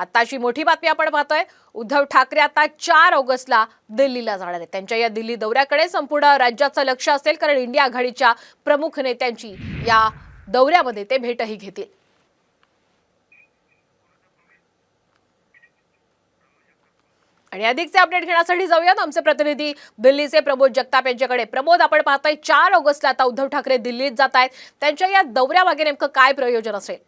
आताची मोठी बातमी आपण पाहतोय. उद्धव ठाकरे आता चार ऑगस्टला दिल्लीला जाणार आहेत. त्यांच्या या दिल्ली दौऱ्याकडे संपूर्ण राज्याचं लक्ष असेल कारण इंडिया आघाडीच्या प्रमुख नेत्यांची या दौऱ्यामध्ये ते भेटही घेतील. आणि अधिकचे अपडेट घेण्यासाठी जाऊयात. आमचे प्रतिनिधी दिल्लीचे प्रमोद जगताप यांच्याकडे. प्रमोद आपण पाहताय चार ऑगस्टला आता उद्धव ठाकरे दिल्लीत जात आहेत. त्यांच्या या दौऱ्यामागे नेमकं काय प्रयोजन असेल?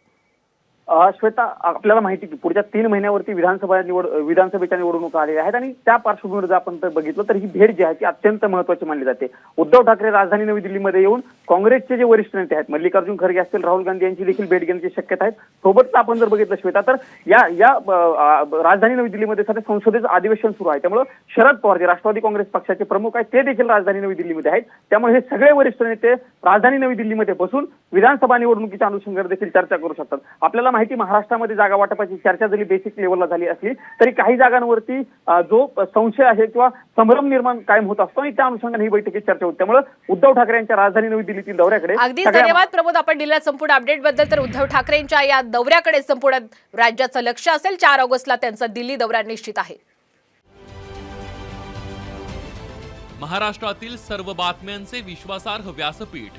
श्वेता आपल्याला माहिती की पुढच्या तीन महिन्यावरती विधानसभा निवड विधानसभेच्या निवडणुका आलेल्या आहेत आणि त्या पार्श्वभूमीवर जर आपण बघितलं तर ही भेट जी आहे ती अत्यंत महत्वाची मानली जाते. उद्धव ठाकरे राजधानी नवी दिल्लीमध्ये येऊन काँग्रेसचे जे वरिष्ठ नेते आहेत मल्लिकार्जुन खरगे असतील राहुल गांधी यांची देखील भेट घेण्याची शक्यता आहे. सोबतच आपण जर बघितलं श्वेता तर या या राजधानी नवी दिल्लीमध्ये सध्या संसदेचं अधिवेशन सुरू आहे. त्यामुळे शरद पवार जे राष्ट्रवादी काँग्रेस पक्षाचे प्रमुख आहेत ते देखील राजधानी नवी दिल्लीमध्ये आहेत. त्यामुळे हे सगळे वरिष्ठ नेते राजधानी नवी दिल्लीमध्ये बसून विधानसभा निवडणुकीच्या अनुषंगाने देखील चर्चा करू शकतात. आपल्याला माहिती महाराष्ट्रामध्ये जागा वाटपाची चर्चा जरी बेसिक लेवलला झाली असली तरी काही जागांवरती जो संशय आहे किंवा संभ्रम निर्माण कायम होत असतो आणि त्या अनुषंगाने ही बैठकीत चर्चा होती. त्यामुळे उद्धव ठाकरे यांच्या राजधानी नवी दिल्लीतील दौऱ्याकडे सगळ्या धन्यवाद प्रमोद. आपण दिलेल्या संपूर्ण अपडेटबद्दल तर उद्धव ठाकरेंच्या या दौऱ्याकडे संपूर्ण राज्याचं लक्ष असेल. चार ऑगस्टला त्यांचा दिल्ली दौरा निश्चित आहे. महाराष्ट्रातील सर्व बातम्यांचे विश्वासार्ह व्यासपीठ